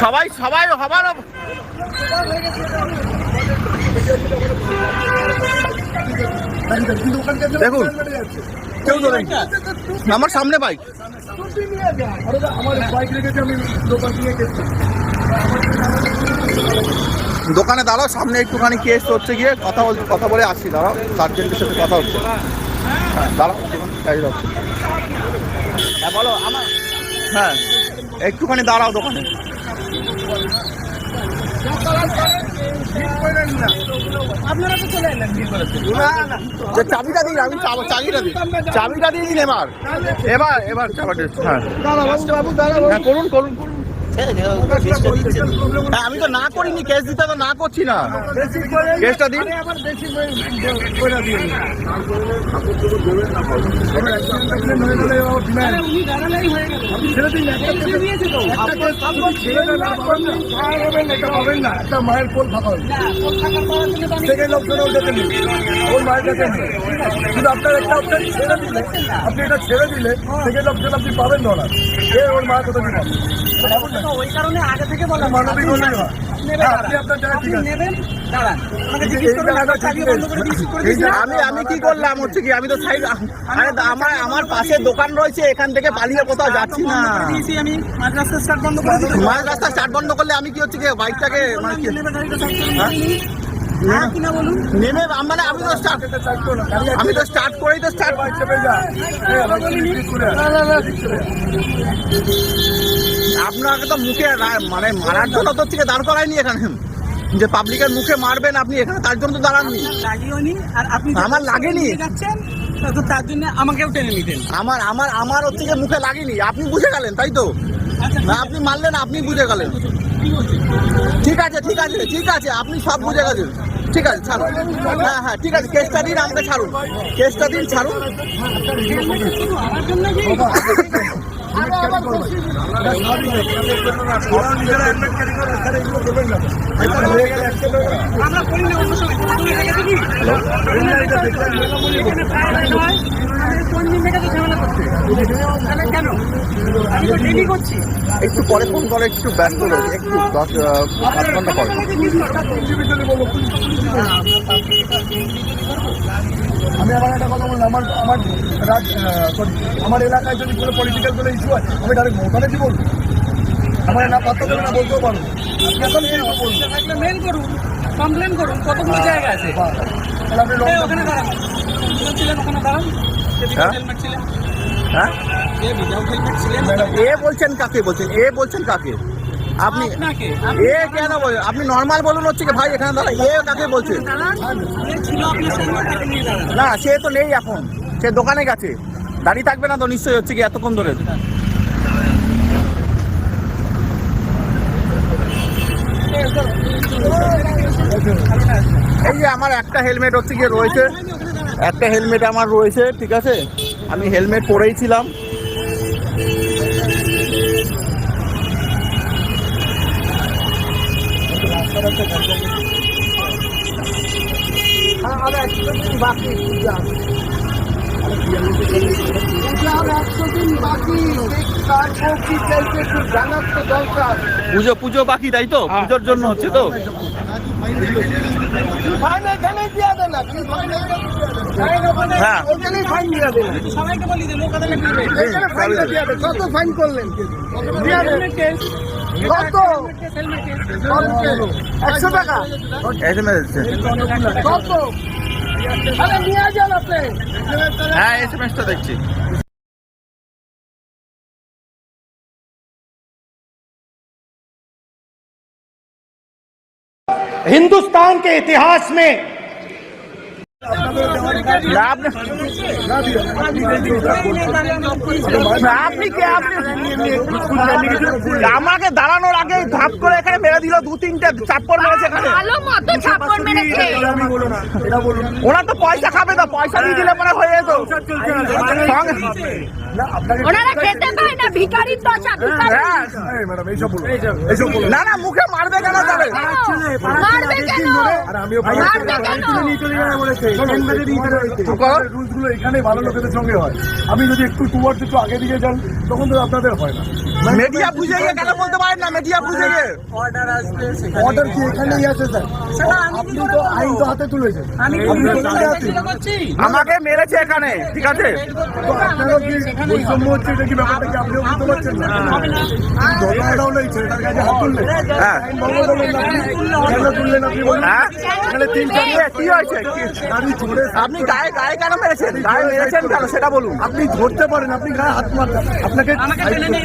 সবাই সবাই, সবার দেখুন। কেউ ধরেন। আমার সামনে বাইক। দোকান দাঁড়াও, সামনে একটুখানি কেস হচ্ছে গিয়ে কথা বল কথা বলে আসছি, দাঁড়াও। সার্জেন্টের সাথে কথা হচ্ছে। হ্যাঁ দাঁড়াও হ্যাঁ বলো আমার হ্যাঁ একটুখানি দাঁড়াও দোকানে। চাবিটা দিন আমি চাবিটা দিয়ে দিন এবার। এবার এবার চাবিটা হ্যাঁ। হ্যাঁ করুন করুন করুন। আমি তো না করিনি কেস দিতে তো না করছি না কেসটা দিন মায়ের কোল ফাঁকা থেকে লোকজনও যেতে নেই ওর মায়ের কাছে কিন্তু আপনার একটা অপশন ছেড়ে দিলে আপনি এটা ছেড়ে দিলে থেকে লোকজন আপনি পাবেন না এ ওর মায়ের কথা দিন ওই কারণে আগে থেকে বলা মানবিক হলেই হয়? আমি আমি কি করলাম? হচ্ছে কি আমি তো সাইড আরে আমার আমার পাশে দোকান রয়েছে এখান থেকে পালিয়ে কোথাও যাচ্ছি না। আমি মাদ্রাসা স্টার্ট বন্ধ করে মাঝ রাস্তা স্টার্ট বন্ধ করলে আমি কি হচ্ছে কি বাইকটাকে মানে কি হ্যাঁ কিনা বলুন? নেমে মানে আমি তো স্টার্ট আমি তো স্টার্ট করেই তো স্টার্ট আপনাকে তো মুখে মানে মারার জন্য তো হচ্ছে কি দাঁড় করায়নি এখানে। যে পাবলিকের মুখে মারবেন আপনি এখানে তার জন্য তো দাঁড়াননি। আর আপনি আমার লাগেনি। তো তার জন্য আমাকেও টেনে নিতেন। আমার আমার আমার হচ্ছে যে মুখে লাগেনি। আপনি বুঝে গেলেন তাই তো? আচ্ছা না আপনি মারলেন আপনি বুঝে গেলেন। ঠিক আছে ঠিক আছে ঠিক আছে আপনি সব বুঝে গেছেন। ঠিক আছে ছাড়ুন হ্যাঁ হ্যাঁ ঠিক আছে কেসটা দিন আমাকে ছাড়ুন। কেসটা দিন ছাড়ুন। আমার কোন দিন থেকে তো ঝামেলা করছে। তাহলে কেন? আমি তো ডেলি করছি। একটু পরে ফোন করে একটু ব্যস্ত রয়েছে? একটু দশ পাঁচ ঘণ্টা পরে। আমি আবার একটা কথা বললাম আমার আমার রাজ- আমার এলাকায় যদি কোনো পলিটিক্যাল কোনো ইস্যু হয় আমি ডাইরেক্ট ওখানে কি বলব? আমার না পাত্র দেবে না বলতেও পারব এখন মেল করুন কমপ্লেন করুন কতগুলো জায়গা আছে? ওখানে দাঁড়ান। ওখানে দাঁড়ান। হ্যাঁ? হ্যাঁ? এ বলছেন কাকে? বলছেন এ বলছেন কাকে? আপনি এ কেন বলছেন? আপনি নর্মাল বলুন হচ্ছে কি ভাই এখানে দাঁড়া এ কাকে বলছেন না সে তো নেই এখন সে দোকানে গেছে। দাঁড়িয়ে থাকবে না তো নিশ্চয়ই হচ্ছে কি এতক্ষণ ধরে। এই যে আমার একটা হেলমেট হচ্ছে গিয়ে রয়েছে। একটা হেলমেট আমার রয়েছে ঠিক আছে? আমি হেলমেট পরেই ছিলাম। পুজো পুজো বাকি তাই তো? পুজোর জন্য হচ্ছে তো? কত ফাইন করলেন? কত? হেলমেট কেস একশো টাকা। কত? হ্যাঁ এসএমএসটা দেখছি। हिंदुस्तान के इतिहास में না, আপনি না দিয়ে আপনি এই জিনিসটা করছেন। না, আপনি কে আপনি আমাকে দাঁড়ানোর আগে ধাপ করে এখানে মেরে দিল দু তিনটে চাপ্পর মেরেছে এখানে ভালো মতো ছাপ্পর মেরেছে এটা আমি বলো না এটা বলুন ওরা তো পয়সা খাবে তো পয়সা দিয়ে দিলে পরে হয়ে যেত সঙ্গে- না আপনাকে ওনারা খেতে পায় না ভিখারির দশা হ্যাঁ। ম্যাডাম এইসব বলুন। এইসব বলুন। না না মুখে মারবে কেন যাবে মারবে কেন? আর আমিও মারবে কেন? রুলসগুলো এখানে ভালো লোকেদের সঙ্গে হয়। আমি যদি একটু টুয়ার্ড একটু আগে দিকে যান তখন তো আপনাদের হয় না। মিডিয়া বুঝে গিয়ে কেন বলতে পারেন না? মিডিয়া বুঝে গিয়ে। অর্ডার কি? এখানেই আছে স্যার আপনি তো আইন তো হাতে তুলেছেন। আপনি তো হাতে আমাকে মেরেছে এখানে ঠিক আছে? তো আপনারও কি বৈষম্য হচ্ছে? এটা কি ব্যাপারটা কি? আপনিও বুঝতে পারছেন না? ধর্মটা হলো এই ছেলেটার কাছে হাত তুললে। হ্যাঁ। কেন তুললেন আপনি। বলুন হ্যাঁ। এখানে তিন চার কি হয়েছে? কি- ধরে আপনি গায়ে গায়ে কেন মেরেছেন? গায়ে মেরেছেন কেন? সেটা বলুন। আপনি ধরতে পারেন আপনি গায়ে হাত মারতেন আপনাকে আমাকে টেনে নিয়ে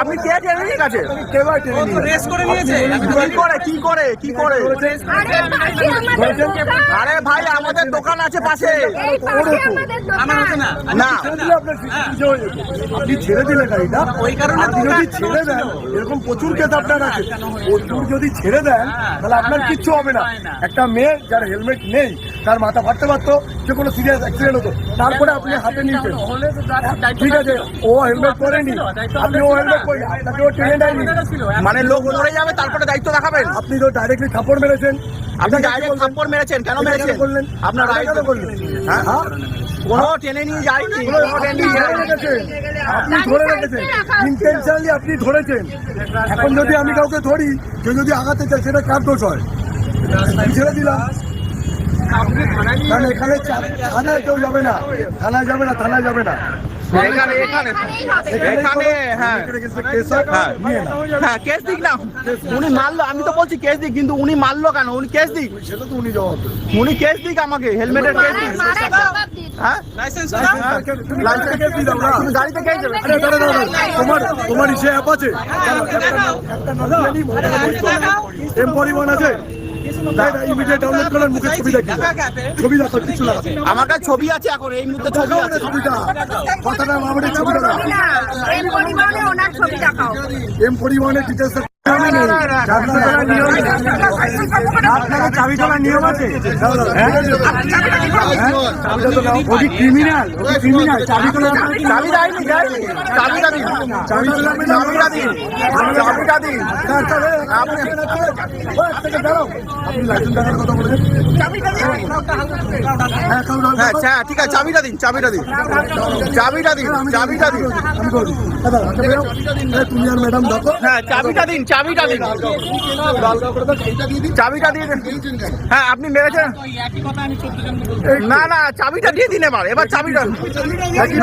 আপনি কে টেনে আছে। কে ভাই টেনে নিয়ে রেস করে নিয়েছে। কি করে কি করে কি করে? আরে ভাই আমাদের দোকান আছে পাশে। না। হয়ে। আপনি ছেড়ে দিলে গাড়িটা। ওই কারণে যদি ছেড়ে দেন এরকম প্রচুর কেস আপনার আছে। প্রচুর যদি ছেড়ে দেন তাহলে আপনার কিচ্ছু হবে না। একটা মেয়ে যার হেলমেট নেই তার মাথা ফাটতে পারতো যে কোনো সিরিয়াস অ্যাক্সিডেন্ট হতো। তারপরে আপনি হাতে নিয়েছেন। ঠিক আছে ও হেলমেট পরেনি। টেনে দেয়নি মানে লোক মরে যাবে তারপরে দায়িত্ব দেখাবেন। আপনি তো ডাইরেক্টলি থাপড় মেরেছেন। আপনি ডাইরেক্ট? থাপ্পড় মেরেছেন? কেন মেরেছেন? করলেন? আপনার রাইট করলেন? হ্যাঁ? হ্যাঁ? কোনো টেনে নিয়ে যায়নি আপনি ধরে রেখেছেন। ইন্টেনশনালি আপনি ধরেছেন। এখন যদি আমি কাউকে ধরি কেউ যদি আগাতে চায় সেটা কার দোষ হয়? ছেড়ে দিলাম। কারণ এখানে থানায় কেউ যাবে না। থানায় যাবে না থানায় যাবে না। এখানে এখানে এখানে হ্যাঁ। হ্যাঁ। নিয়ে নাও। হ্যাঁ কেস দিক না। উনি মারলো আমি তো বলছি কেস দিক কিন্তু উনি মারলো কেন? উনি কেস দিক। সেটা তো উনি জবাব উনি কেস দিক আমাকে হেলমেটের কেস দিক। মারা জবাব দিন হ্যাঁ? লাইসেন্স লাইসেন্স কেস দিয়ে দাও না। তুমি গাড়িতে কে যাবে আরে দাঁড়া দাঁড়া তোমার তোমার ইসে অ্যাপ আছে এম পরিবহন আছে। ইমিডিয়েট ডাউনলোড করার মুখে ছবি দেখি ছবি দেখো কিছু না আমার কাছে ছবি আছে এখন এই মুহূর্তে ছবি আছে ছবিটা কথাটা আমাদের ছবিটা পরিমাণে ওনার ছবি দেখাও এম পরিবহনের ডিটেলস চাবি তোলার নিয়ম আছে? ক্রিমিনাল ক্রিমিনাল চাবি তোলা চাবি দেয়নি দেয়নি। চাবিটা দিন। চাবি চাবিটা দিন। চাবিটা দিন। আপনি হ্যাঁ হ্যাঁ হ্যাঁ ঠিক আছে চাবিটা দিন চাবিটা দিন। চাবিটা দিন চাবিটা দিন। করব তুমি আর ম্যাডাম দেখো। হ্যাঁ চাবিটা দিন চাবিটা দিন। চাবিটা দিয়ে দিন হ্যাঁ আপনি মেরেছেন। না না চাবিটা দিয়ে দিন এবার এবার চাবিটা।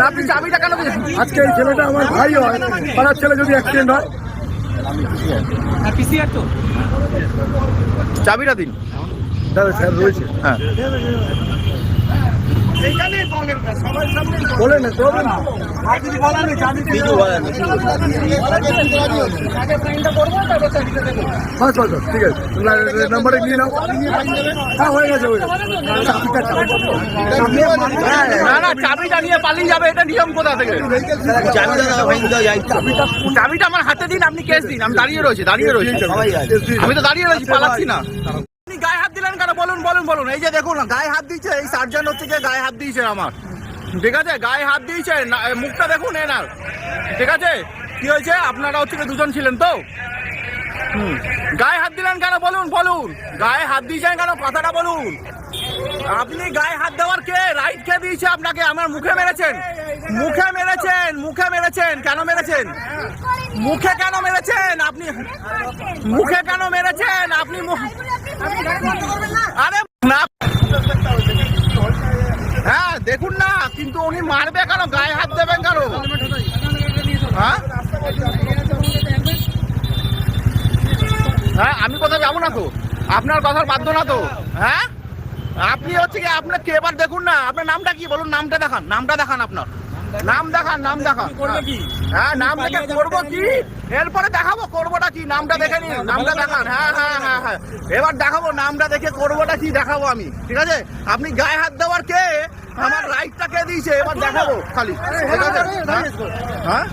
আপনি চাবিটা কেন আজকে এই ছেলেটা আমার ভাই হয় পাড়ার ছেলে যদি অ্যাক্সিডেন্ট হয়। চাবিটা দিন। দাদা স্যার রয়েছে। হ্যাঁ। বলে না তো বলেন বাস বাস বাস, ঠিক আছে। নাম্বারে নিয়ে নাও। হ্যাঁ হয়ে গেছে হয়ে গেছে। চাবিটা চাবি। না না চাবিটা নিয়ে পালিয়ে যাবে এটা নিয়ম কোথা থেকে? চাবিটা আমার হাতে দিন আপনি কেস দিন আমি দাঁড়িয়ে রয়েছি দাঁড়িয়ে রয়েছি। আমি তো দাঁড়িয়ে রয়েছি পালাচ্ছি না। বলুন বলুন বলুন। এই যে দেখুন, গায়ে হাত দিয়েছে, এই সার্জন হচ্ছে যে গায়ে হাত দিয়েছে আমার। ঠিক আছে? গায়ে হাত দিয়েছে মুখটা দেখুন এনার। ঠিক আছে? কি হয়েছে? আপনারা হচ্ছে দুজন ছিলেন তো। গায়ে হাত দিলেন কেন? বলুন বলুন। গায়ে হাত দিয়েছেন কেন? কথাটা বলুন। আপনি গায়ে হাত দেওয়ার কে? রাইট কে দিয়েছে আপনাকে? আমার মুখে মেরেছেন। মুখে মেরেছেন মুখে মেরেছেন। কেন মেরেছেন? মুখে কেন মেরেছেন? আপনি মুখে কেন মেরেছেন? আপনি আরে না। হ্যাঁ দেখুন না, কিন্তু উনি মারবে কেন? গায়ে হাত দেবেন কেন? হ্যাঁ? হ্যাঁ আমি কোথাও যাব না তো? আপনার কথার বাধ্য না তো? হ্যাঁ? আপনি হচ্ছে কি, আপনার কে এবার দেখুন না, আপনার নামটা কি? বলুন, নামটা দেখান নামটা দেখান আপনার। নাম দেখান নাম দেখান। হ্যাঁ নাম দেখে করব কি? এরপরে দেখাবো করবোটা কি? নামটা দেখে নিন নামটা দেখান। হ্যাঁ হ্যাঁ হ্যাঁ হ্যাঁ। এবার দেখাবো নামটা দেখে করবোটা কি দেখাবো আমি। ঠিক আছে? আপনি গায়ে হাত দেওয়ার কে? আমার রাইটটা কে দিয়েছে? এবার দেখাবো খালি। ঠিক আছে? হ্যাঁ? হ্যাঁ?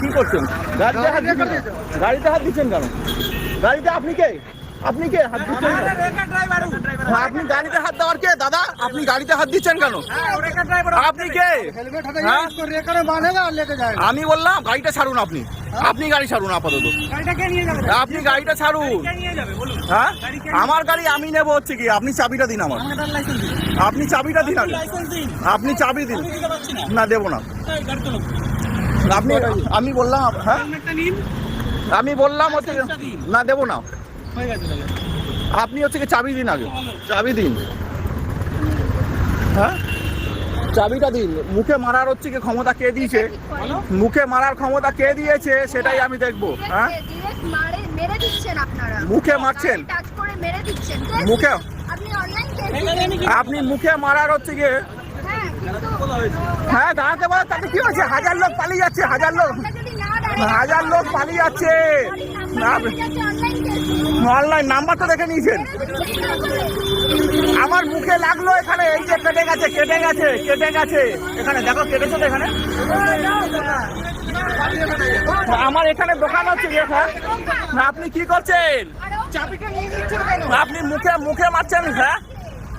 কি করছেন? গাড়িতে হাত দিচ্ছেন কেন? গাড়িতে আপনি কে? আপনি কে? হাত দিচ্ছেন হ্যাঁ, আপনি গাড়িতে হাত দেওয়ার কে? দাদা আপনি গাড়িতে হাত দিচ্ছেন কেন? আপনি কে? হ্যাঁ? আমি বললাম গাড়িটা ছাড়ুন আপনি। আপনি গাড়ি ছাড়ুন আপাতত। আপনি গাড়িটা ছাড়ুন। কে নিয়ে যাবে বলুন। হ্যাঁ? আমার গাড়ি আমি নেব হচ্ছে কি? আপনি চাবিটা দিন আমার। আমাদের লাইসেন্স দিন। আপনি চাবিটা দিন আগে। লাইসেন্স দিন। আপনি চাবি দিন। না। দেবো না। আপনি আমি বললাম হ্যাঁ? আমি বললাম হচ্ছে না দেবো না। হয়ে আপনি হচ্ছে কি চাবি দিন আগে। চাবি দিন। হ্যাঁ? চাবিটা দিন। মুখে মারার হচ্ছে কি ক্ষমতা কে দিয়েছে? মুখে মারার ক্ষমতা কে দিয়েছে সেটাই আমি দেখব হ্যাঁ? ডিরেক্ট মারে মেরে দিচ্ছেন আপনারা। মুখে মারছেন? টাচ করে মেরে দিচ্ছেন। মুখে? আপনি মুখে মারার হচ্ছে গিয়ে হ্যাঁ হ্যাঁ দাঁড়াতে পারে তাতে কি হচ্ছে হাজার লোক পালিয়ে যাচ্ছে হাজার লোক হাজার লোক পালিয়ে যাচ্ছে। অনলাইন নাম্বারটা নাম্বার তো দেখে নিয়েছেন। আমার মুখে লাগল এখানে এই যে কেটে গেছে কেটে গেছে কেটে গেছে। এখানে দেখো কেটেছে তো এখানে? আমার এখানে দোকান আছে না, আপনি কি করছেন? আপনি মুখে মুখে মারছেন হ্যাঁ?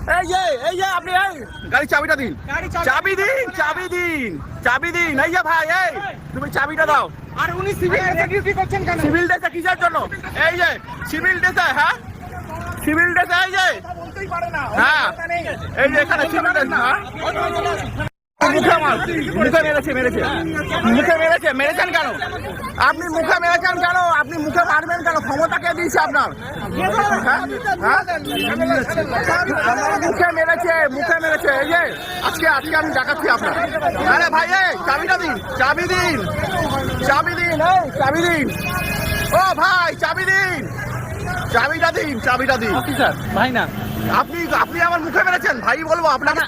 এই যে এই যে আপনি এই। গাড়ির চাবিটা দিন। চাবি- চাবি দিন চাবি দিন চাবি দিন। এই যে ভাই এই তুমি চাবিটা দাও। আর উনি সিভিল ডিউটি করছেন কেন? সিভিল ড্রেসে কিসের জন্য? এই যে সিভিল ড্রেসে হ্যাঁ? সিভিল ড্রেসে এই যে। বলতেই পারে না। হ্যাঁ। এই যে এখানে সিভিল ড্রেস হ্যাঁ? মুখে মার মুখে মেরেছে মেরেছে। মুখে মেরেছে, মেরেছেন কেন? আপনি মুখে মেরেছেন কেন? আপনি মুখে মারবেন কেন? ক্ষমতা কে দিয়েছে আপনার? হ্যাঁ? হ্যাঁ? মুখে মেরেছে মুখে মেরেছে। এই যে, আজকে আজকে আমি দেখাচ্ছি আপনার। আরে ভাই, এই, চাবিটা দিন, চাবি দিন। চাবি দিন চাবি দিন। ও, ভাই, চাবি দিন। চাবিটা দিন চাবিটা দিন। অফিসার, ভাই না। আপনি আপনি আমার মুখে মেরেছেন ভাই বলব আপনাকে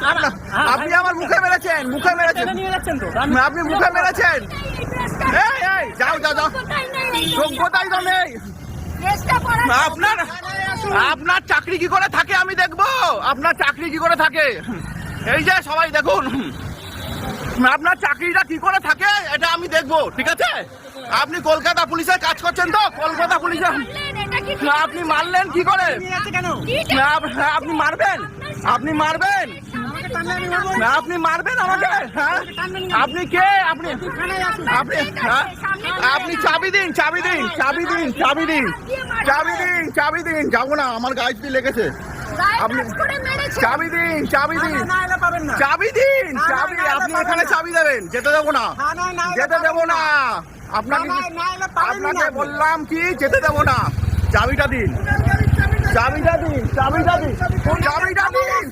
আপনি আমার মুখে মেরেছেন মুখে মেরেছেন। আপনি মুখে মেরেছেন। যাও যাও যাও। যোগ্যতাই তো নেই। আপনার আপনার চাকরি কি করে থাকে আমি দেখব? আপনার চাকরি কি করে থাকে? এই যে সবাই দেখুন। আপনার চাকরিটা কি করে থাকে এটা আমি দেখব ঠিক আছে? আপনি কলকাতা পুলিশের কাজ করছেন তো? কলকাতা পুলিশের না, আপনি মারলেন কি করে? না, হ্যাঁ, আপনি মারবেন? আপনি মারবেন? না, আপনি মারবেন আমাকে? হ্যাঁ। আপনি কে? আপনি আপনি হ্যাঁ? আপনি চাবি দিন চাবি দিন চাবি দিন চাবি দিন। চাবি দিন চাবি দিন। যাব না আমার গাড়িতে লেগেছে। আপনি চাবি দিন চাবি দিন। চাবি দিন চাবি। আপনি এখানে চাবি দেবেন যেতে দেবো না। যেতে দেবো না। আপনাকে আপনাকে বললাম কি? যেতে দেবো না। চাবিটা দিন। চাবিটা দিন চাবিটা দিন চাবিটা দিন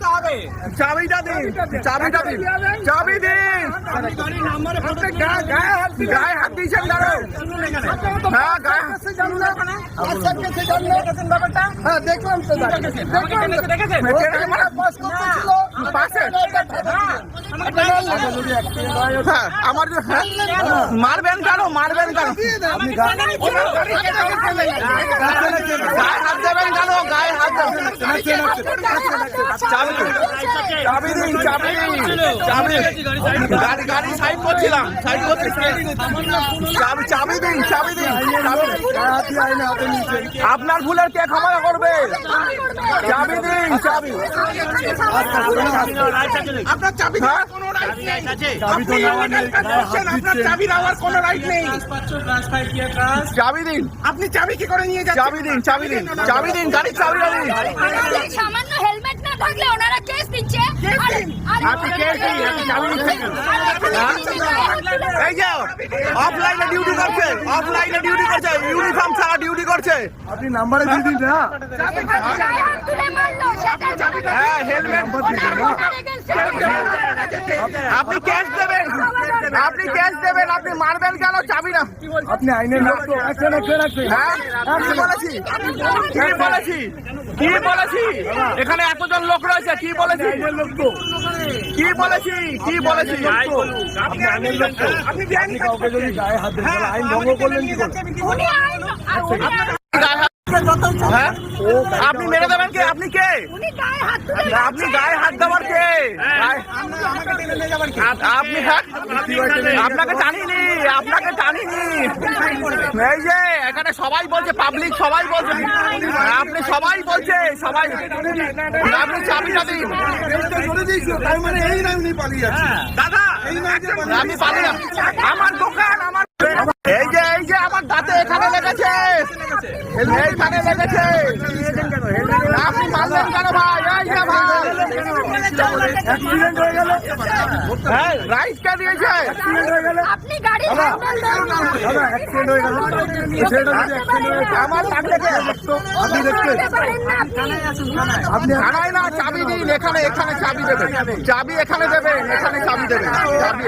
চাবিটা দিন চাবিটা দিন চাবি দিন গায়ে হাত দিয়েছেন হ্যাঁ গায়ে হ্যাঁ দেখলাম তো হ্যাঁ আমার হ্যাঁ মারবেন কেন মারবেন কেন আপনি গায়ে হাত দেবেন কেন? গায়ে হাত চাবি চাবি দিন চাবি চাবি গাড়ি গাড়ি সাইড করছিলাম সাইড করছি। চাবি চাবি দিন চাবি দিন চাবি দিন। গায়ে হাত দিয়ে আইনে হাতে নিয়েছেন। আপনার ভুলের কে ক্ষমা করবে? চাবি দিন চাবি। আপনার চাবি হ্যাঁ? চাবি নেই, আপনার চাবি নেওয়ার কোনো রাইট নেই। চাবি দিন আপনি চাবি কি করে নিয়ে যাচ্ছেন চাবি দিন চাবি দিন চাবি দিন গাড়ির সামান্য হেলমেট থাকলে ওনারা কেস দিচ্ছে? এই যে অফলাইনে ডিউটি করছে অফলাইনে ডিউটি করছে ইউনিফর্ম ছাড়া ডিউটি করছে। আপনি নাম্বারে দিয়ে দিন না হ্যাঁ হেলমেট আপনি ক্যাশ দেবেন আপনি ক্যাশ দেবেন আপনি মারবেন কেন? চাবি না। আপনি আইনের লোক তো হ্যাঁ বলেছি? কি বলেছি? কি বলেছি? এখানে এতজন লোক রয়েছে কি বলেছি? কি বলেছি? কি বলেছি? আপনি গায়ে হাত ধরে তাহলে আইন ভঙ্গ করলেন কি করে? হ্যাঁ? আপনি মেরে দেবেন কে? আপনি কে? উনি গায়ে হাত তুলে আপনি গায়ে হাত দেওয়ার কে? আপনি হ্যাঁ? আপনাকে টানিনি আপনাকে টানিনি। এই যে এখানে সবাই বলছে পাবলিক সবাই বলছে। আপনি সবাই বলছে সবাই। আপনি চাবিটা দিন। দাদা আমি না আমার দোকান আমার আমার দাঁতে এখানে লেগেছে। এইখানে লেগেছে। আপনি মারলেন কেন ভাই? এই যে ভাই। অ্যাক্সিডেন্ট হয়ে গেল। হ্যাঁ রাইট কে দিয়েছে? আপনি গাড়ি না। দাদা অ্যাক্সিডেন্ট হয়ে গেল। সেটা যদি অ্যাক্সিডেন্ট হয়ে আমার আপনি আপনি না। চাবি দিন এখানে এখানে চাবি দেবেন। চাবি এখানে দেবেন এখানে চাবি দেবেন। চাবি।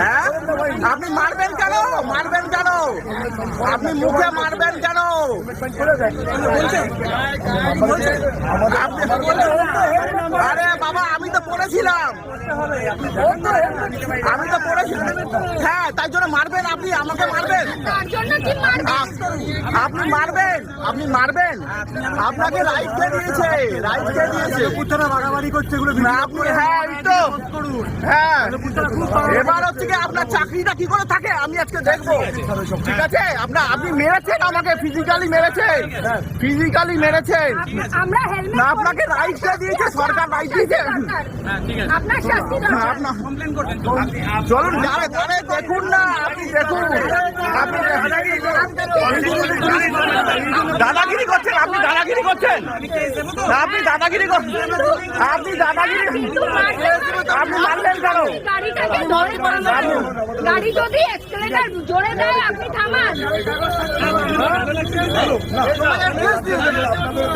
হ্যাঁ? আপনি মারবেন কেন? মারবেন কেন? আপনি মুখে মারবেন কেন? আরে বাবা আমি তো পড়েছিলাম। আমি তো পড়েছিলাম। হ্যাঁ তাই জন্য মারবেন আপনি আমাকে মারবেন। তার জন্য কি মারবেন? আপ- আপনি মারবেন আপনি মারবেন। আপনাকে রাইট কে দিয়েছে রাইট কে দিয়েছে। পুত্ররা বাড়াবাড়ি করছে এগুলো না আপনি হ্যাঁ তো। হ্যাঁ। এবার হচ্ছে কি আপনার চাকরিটা কি করে থাকে আমি আজকে দেখব। ঠিক আছে? আপনার আপনি মেরেছেন আমাকে ফিজিক্যালি মেরেছেন ফিজিক্যালি মেরেছেন আমরা হেলমেট না আপনাকে রাইট কে দিয়েছে সরকার রাইট দিয়েছে আপনার শাস্তি না, দরকার আপনার চলুন দাঁড়ে দেখুন না আপনি দেখুন আপনি দাদাগিরি করছেন আপনি দাদাগিরি করছেন আপনি দাদাগিরি করছেন আপনি দাদাগিরি আপনি মারলেন কেন গাড়ি যদি এক্সেলেটার জোরে দেয় আপনি থামান Não, não, não.